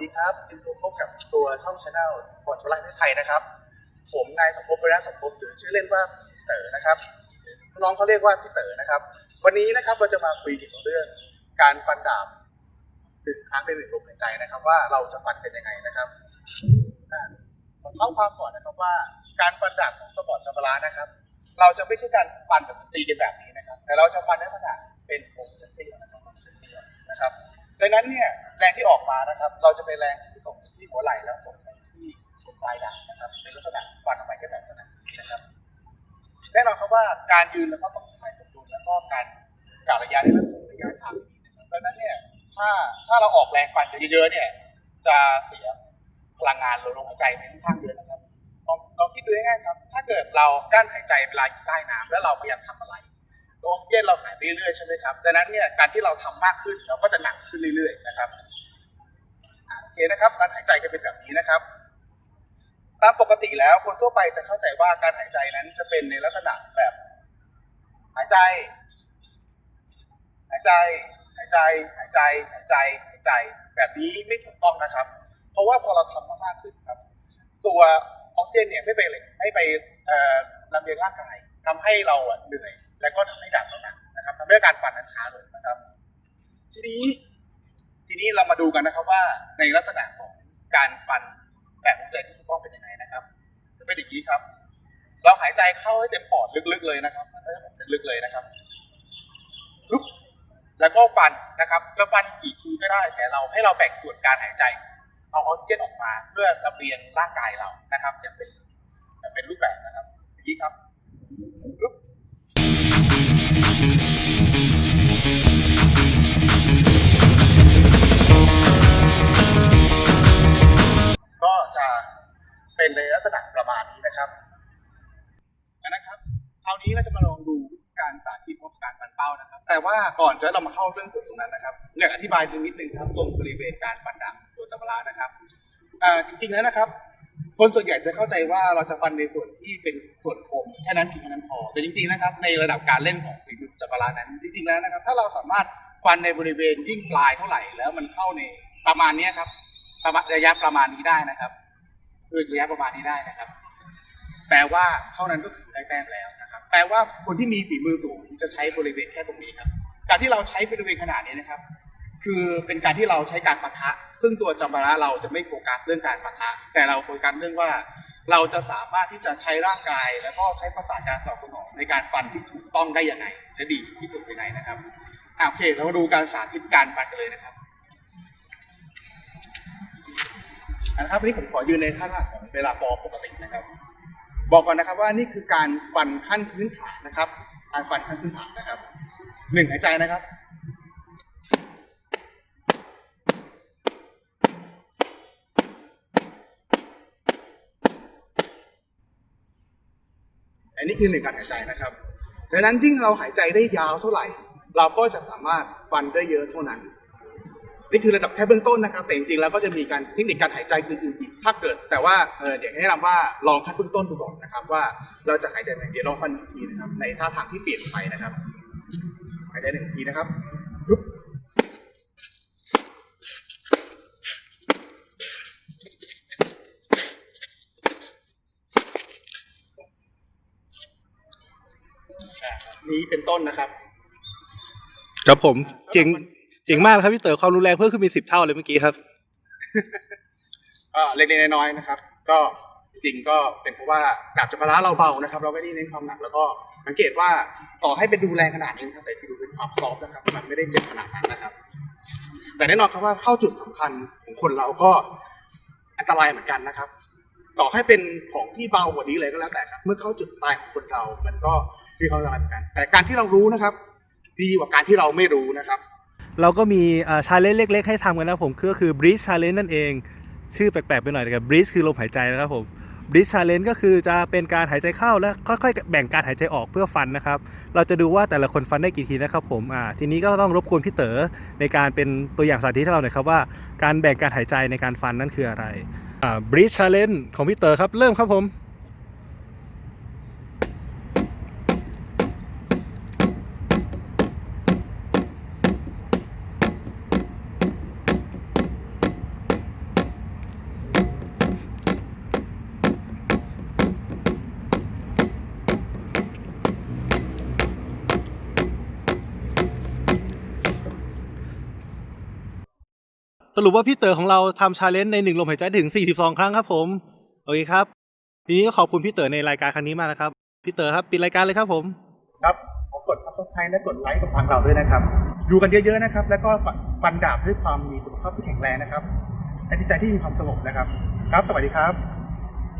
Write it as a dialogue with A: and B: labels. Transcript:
A: ดีครับยินดีพบกับตัวช่องชาแนลสปอร์ตจุฬาปไทยนะครับ ผมนายสมภพประสมภพหรือชื่อเล่นว่าเต๋อนะครับน้องเขาเรียกว่าพี่เต๋อนะครับ วันนี้นะครับเราจะมาคุยเกี่ยวกับเรื่อง การฟันดาบถึงครั้งเป็นหนึ่งลมหายใจนะครับ ว่าเราจะฟันเป็นยังไงนะครับผมเล่าความก่อนนะครับว่า การฟันดาบของสปอร์ตจัมบานะครับ เราจะไม่ใช่การฟันแบบตีกันแบบนี้นะครับ แต่เราจะฟันในลักษณะเป็นโค้เซ็กซี่นะครับเซ็กซี่นะครับ ดังนั้นเนี่ยแรงที่ออกมานะครับ เราจะเป็นแรงที่ส่งที่หัวไหล่แล้วส่งไปที่ปลายดาบนะครับเป็นลักษณะฟันออกไปแค่แบบลักษณะนี้นะครับแน่นอนครับว่าการยืนแล้วก็ต้องถ่ายสมดุลแล้วก็การกะระยะในเรื่องของระยะทางดังนั้นเนี่ยถ้าถ้าเราออกแรงฟันเยอะๆเนี่ย จะเสียพลังงานลดลมหายใจไปค่อนข้างเยอะนะครับลองลองคิดดูง่ายๆครับ ถ้าเกิดเรากั้นหายใจเวลาอยู่ใต้น้ำแล้วเราพยายามทำอะไร ออกซิเจนเราหายไปเรื่อยๆใช่ไหมครับดังนั้นเนี่ยการที่เราทำมากขึ้นเราก็จะหนักขึ้นเรื่อยๆนะครับโอเคนะครับ การหายใจจะเป็นแบบนี้นะครับ ตามปกติแล้วคนทั่วไปจะเข้าใจว่าการหายใจนั้นจะเป็นในลักษณะแบบ หายใจ หายใจ หายใจ หายใจ หายใจ หายใจ แบบนี้ไม่ถูกต้องนะครับ เพราะว่าพอเราทำมากๆขึ้นครับ ตัวออกซิเจนเนี่ยไม่ไปเลยไม่ไปลำเลียงร่างกายทำให้เราอะเหนื่อย และก็ทำให้ดับเราหนักนะครับทำให้การฟันนั้นช้าลงนะครับ ทีนี้ทีนี้เรามาดูกันนะครับว่าในลักษณะของการฟันแบบหัวใจที่ถูกต้องเป็นยังไงนะครับจะเป็นอย่างนี้ครับ เราหายใจเข้าให้เต็มปอดลึกๆเลยนะครับให้เต็มลึกๆเลยนะครับลุกแล้วก็ฟันนะครับจะฟันกี่ทีก็ได้แต่เราให้เราแบ่งส่วนการหายใจเอาออกซิเจนออกมาเพื่อลำเลียงร่างกายเรานะครับ จะเป็นจะเป็นรูปแบบนะครับอย่างนี้ครับ เป็นในลักษณะประมาณนี้นะครับนะครับคราวนี้เราจะมาลองดูวิธีการสาธิตของการฟันเป้านะครับ แต่ว่าก่อนจะเรามาเข้าเรื่องส่วนตรงนั้นนะครับอยากอธิบายตรงนิดนึงครับตรงบริเวณการฟันดาบตัวจับลานะครับจริงๆแล้วนะครับ คนส่วนใหญ่จะเข้าใจว่าเราจะฟันในส่วนที่เป็นส่วนคมแค่นั้นเพียงแค่นั้นพอแต่จริงๆนะครับ ในระดับการเล่นของฝีมือจับลานั้น จริงๆแล้วนะครับ ถ้าเราสามารถฟันในบริเวณยิ่งปลายเท่าไหร่ แล้วมันเข้าในประมาณนี้ครับประมาณระยะประมาณนี้ได้นะครับ คือระยะประมาณนี้ได้นะครับ แปลว่าเท่านั้นก็คือได้แต้มแล้วนะครับ แปลว่าคนที่มีฝีมือสูงจะใช้บริเวณแค่ตรงนี้ครับ การที่เราใช้บริเวณขนาดนี้นะครับ คือเป็นการที่เราใช้การปะทะ ซึ่งตัวจำบาระเราจะไม่โฟกัสเรื่องการปะทะ แต่เราโฟกัสเรื่องว่า เราจะสามารถที่จะใช้ร่างกาย แล้วก็ใช้ประสาการตอบสนองในการฟันที่ถูกต้องได้อยังไงและดีที่สุดยังไงนะครับโอเค เรามาดูการสาธิตการฟันกันเลยนะครับ นะครับวันนี้ผมขอยืนในท่าทางของเวลาปอปกตินะครับ บอกก่อนนะครับว่านี่คือการฟันขั้นพื้นฐานนะครับ การฟันขั้นพื้นฐานนะครับหนึ่งหายใจนะครับอันนี้คือหนึ่งการหายใจนะครับดังนั้นยิ่งเราหายใจได้ยาวเท่าไหร่ เราก็จะสามารถฟันได้เยอะเท่านั้น นี่คือระดับแค่เบื้องต้นนะครับ แต่จริงๆแล้วก็จะมีการเทคนิคการหายใจอื่นๆอีกถ้าเกิด แต่ว่าเออเดี๋ยวแนะนำว่าลองขั้นเบื้องต้นดูก่อนนะครับ ว่าเราจะหายใจแบบไหนเดี๋ยวลองฟันอีกทีนะครับในท่าทางที่เปลี่ยนไปนะครับหายใจหนึ่งทีนะครับปุ๊บนี้เป็นต้นนะครับ
B: ครับผมเจ๋ง เจ๋งมากครับพี่เต๋อความรุนแรงเพิ่มขึ้นมีสิบเท่าเลยเมื่อกี้ครับ
A: ก็เล็กๆน้อยๆนะครับ ก็จริงก็เป็นเพราะว่าดาบจักรพรรดิเราเบานะครับ เราไม่ได้เน้นความหนักแล้วก็สังเกตว่าต่อให้เป็นดูแรงขนาดนี้นะครับแต่ดูเป็นความซอฟนะครับ มันไม่ได้เจ็บขนาดนั้นนะครับ แต่แน่นอนครับว่าเข้าจุดสำคัญของคนเราก็อันตรายเหมือนกันนะครับ ต่อให้เป็นของที่เบากว่านี้เลยก็แล้วแต่ครับ เมื่อเข้าจุดตายของคนเรา มันก็มีความอันตรายเหมือนกัน แต่การที่เรารู้นะครับ ดีกว่าการที่เราไม่รู้นะครับ
B: เราก็มีชาเลนจ์เล็ก ๆ ให้ทำกันนะผมก็คือ breathe challenge นั่นเอง ชื่อแปลกๆไปหน่อยแต่ breathe คือลมหายใจนะครับผม breathe challenge ก็คือจะเป็นการหายใจเข้าและค่อยๆ แบ่งการหายใจออกเพื่อฟันนะครับ เราจะดูว่าแต่ละคนฟันได้กี่ทีนะครับผมอ่าทีนี้ก็ต้องรบกวนพี่เต๋อในการเป็นตัวอย่างสาธิตให้เราหน่อยครับว่า การแบ่งการหายใจในการฟันนั่นคืออะไรอ่า breathe challenge ของพี่เต๋อครับเริ่มครับผม สรุปว่าพี่เต๋อของเราทำชาเลนจ์ในหนึ่งลมหายใจถึง 42 ครั้งครับผม โอเคครับ ทีนี้ก็ขอบคุณพี่เต๋อในรายการครั้งนี้มากนะครับ พี่เต๋อครับปิดรายการเลยครับผม
A: ครับขอกดซับสไครต์และกดไลค์กับทางเราด้วยนะครับ อยู่กันเยอะๆนะครับ แล้วก็ฟันดาบด้วยความมีสุขภาพที่แข็งแรงนะครับและจิตใจที่มีความสงบนะครับ ครับ สวัสดีครับ